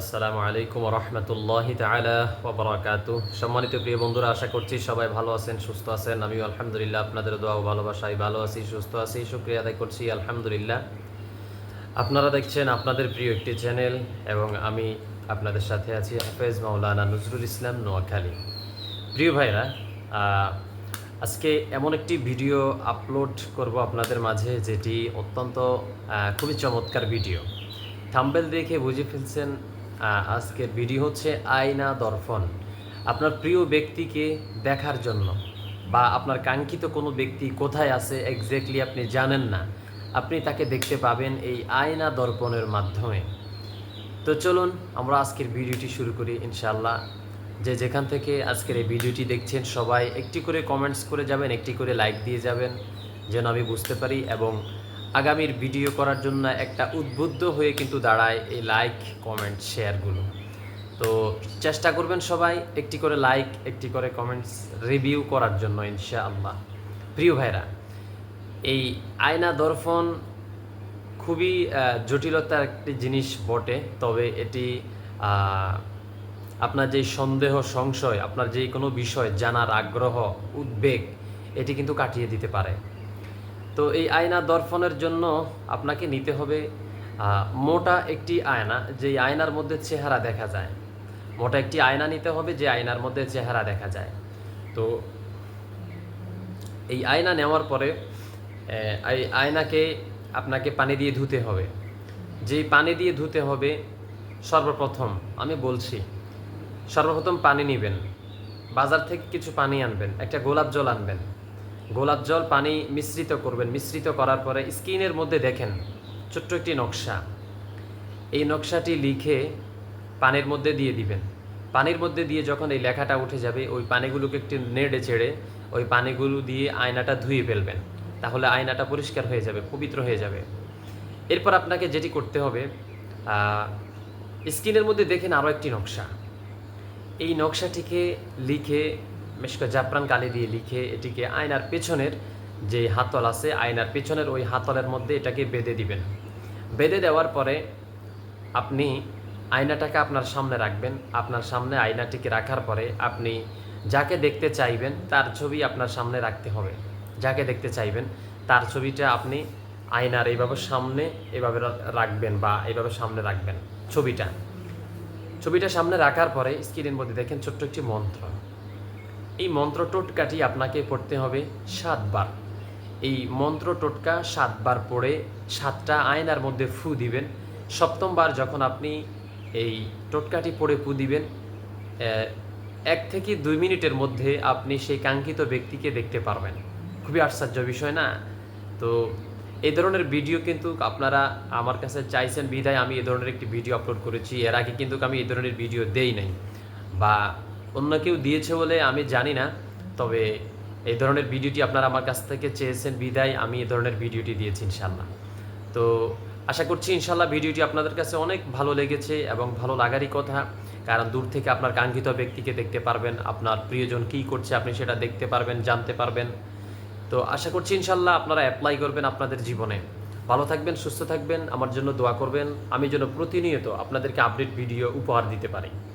আসসালামু আলাইকুম রহমতুল্লাহ তালা ওবরাকাত সম্মানিত প্রিয় বন্ধুরা, আশা করছি সবাই ভালো আছেন, সুস্থ আছেন। আমি আলহামদুলিল্লাহ, আপনাদের দোয়া ও ভালোবাসায় ভালো আছি, সুস্থ আছি, শুক্রিয়া আদায় করছি, আলহামদুলিল্লাহ। আপনারা দেখছেন আপনাদের প্রিয় একটি চ্যানেল এবং আমি আপনাদের সাথে আছি হাফেজ মাওলানা নজরুল ইসলাম নোয়াখালী। প্রিয় ভাইরা আজকে এমন একটি ভিডিও আপলোড করব আপনাদের মাঝে, যেটি অত্যন্ত খুবই চমৎকার ভিডিও। থাম্বেল দেখে বুঝে ফেলছেন আজকের ভিডিও হচ্ছে আয়না দর্পণ। আপনার প্রিয় ব্যক্তিকে দেখার জন্য বা আপনার কাঙ্ক্ষিত কোনো ব্যক্তি কোথায় আছে এক্স্যাক্টলি আপনি জানেন না, আপনি তাকে দেখতে পাবেন এই আয়না দর্পণের মাধ্যমে। তো চলুন আমরা আজকের ভিডিওটি শুরু করি ইনশাল্লাহ যে যেখান থেকে আজকের এই ভিডিওটি দেখছেন সবাই একটি করে কমেন্টস করে যাবেন, একটি করে লাইক দিয়ে যাবেন, যেন আমি বুঝতে পারি এবং আগামীর ভিডিও করার জন্য একটা উদ্বুদ্ধ হয়ে কিন্তু দাঁড়ায় এই লাইক, কমেন্ট, শেয়ারগুলো। তো চেষ্টা করবেন সবাই একটি করে লাইক, একটি করে কমেন্টস রিভিউ করার জন্য, ইনশাআল্লাহ। প্রিয় ভাইরা, এই আয়না দর্পণ খুবই জটিলতার একটি জিনিস বটে, তবে এটি আপনার যেই সন্দেহ, সংশয়, আপনার যেই কোনো বিষয়, জানার আগ্রহ, উদ্বেগ, এটি কিন্তু কাটিয়ে দিতে পারে। তো এই আয়না দর্পণের জন্য আপনাকে নিতে হবে মোটা একটি আয়না, যেই আয়নার মধ্যে চেহারা দেখা যায়। মোটা একটি আয়না নিতে হবে, যে আয়নার মধ্যে চেহারা দেখা যায়। তো এই আয়না নেওয়ার পরে এই আয়নাকে আপনাকে পানি দিয়ে ধুতে হবে। যেই পানি দিয়ে ধুতে হবে, সর্বপ্রথম আমি বলছি, সর্বপ্রথম পানি নেবেন। বাজার থেকে কিছু পানি আনবেন, একটা গোলাপ জল আনবেন। গোলাপ জল পানি মিশ্রিত করবেন। মিশ্রিত করার পরে স্ক্রিনের মধ্যে দেখেন, ছোট্ট একটি নকশা। এই নকশাটি লিখে পানির মধ্যে দিয়ে দিবেন। পানির মধ্যে দিয়ে যখন এই লেখাটা উঠে যাবে, ওই পানিগুলোকে একটি নেড়ে চেড়ে ওই পানিগুলো দিয়ে আয়নাটা ধুয়ে ফেলবেন। তাহলে আয়নাটা পরিষ্কার হয়ে যাবে, পবিত্র হয়ে যাবে। এরপর আপনাকে যেটি করতে হবে স্কিনের মধ্যে দেখেন আরও একটি নকশা। এই নকশাটিকে লিখে মেশকা জাফরান কালি দিয়ে লিখে এটিকে আয়নার পেছনের যে হাতল আছে, আয়নার পেছনের ওই হাতলের মধ্যে এটাকে বেঁধে দিবেন। বেঁধে দেওয়ার পরে আপনি আয়নাটাকে আপনার সামনে রাখবেন। আপনার সামনে আয়নাটিকে রাখার পরে আপনি যাকে দেখতে চাইবেন, তার ছবি আপনার সামনে রাখতে হবে। যাকে দেখতে চাইবেন, তার ছবিটা আপনি আয়নার এইভাবে সামনে এভাবে রাখবেন বা এইভাবে সামনে রাখবেন ছবিটা। ছবিটা সামনে রাখার পরে স্ক্রিনের মধ্যে দেখেন ছোট্ট একটি মন্ত্র। এই মন্ত্র টোটকাটি আপনাকে পড়তে হবে সাতবার। এই মন্ত্র টোটকা সাতবার পড়ে সাতটা আয়নার মধ্যে ফু দিবেন। সপ্তমবার যখন আপনি এই টোটকাটি পড়ে ফু দিবেন এক থেকে দুই মিনিটের মধ্যে আপনি সেই কাঙ্ক্ষিত ব্যক্তিকে দেখতে পারবেন। খুবই আশ্চর্য বিষয় না? তো এই ধরনের ভিডিও কিন্তু আপনারা আমার কাছে চাইছেন, বিধায় আমি এই ধরনের একটি ভিডিও আপলোড করেছি। এর আগে কিন্তু আমি এই ধরনের ভিডিও দেই নাই। বা অন্য কেউ দিয়েছে বলে আমি জানি না, তবে এই ধরনের ভিডিওটি আপনারা আমার কাছ থেকে চেয়েছেন বিদায়, আমি এই ধরনের ভিডিওটি দিয়েছি ইনশাল্লাহ তো আশা করছি ইনশাল্লাহ ভিডিওটি আপনাদের কাছে অনেক ভালো লেগেছে এবং ভালো লাগারই কথা, কারণ দূর থেকে আপনার কাঙ্ক্ষিত ব্যক্তিকে দেখতে পারবেন, আপনার প্রিয়জন কী করছে আপনি সেটা দেখতে পারবেন, জানতে পারবেন। তো আশা করছি ইনশাল্লাহ আপনারা অ্যাপ্লাই করবেন আপনাদের জীবনে। ভালো থাকবেন, সুস্থ থাকবেন, আমার জন্য দোয়া করবেন, আমি যেন প্রতিনিয়ত আপনাদেরকে আপডেট ভিডিও উপহার দিতে পারি।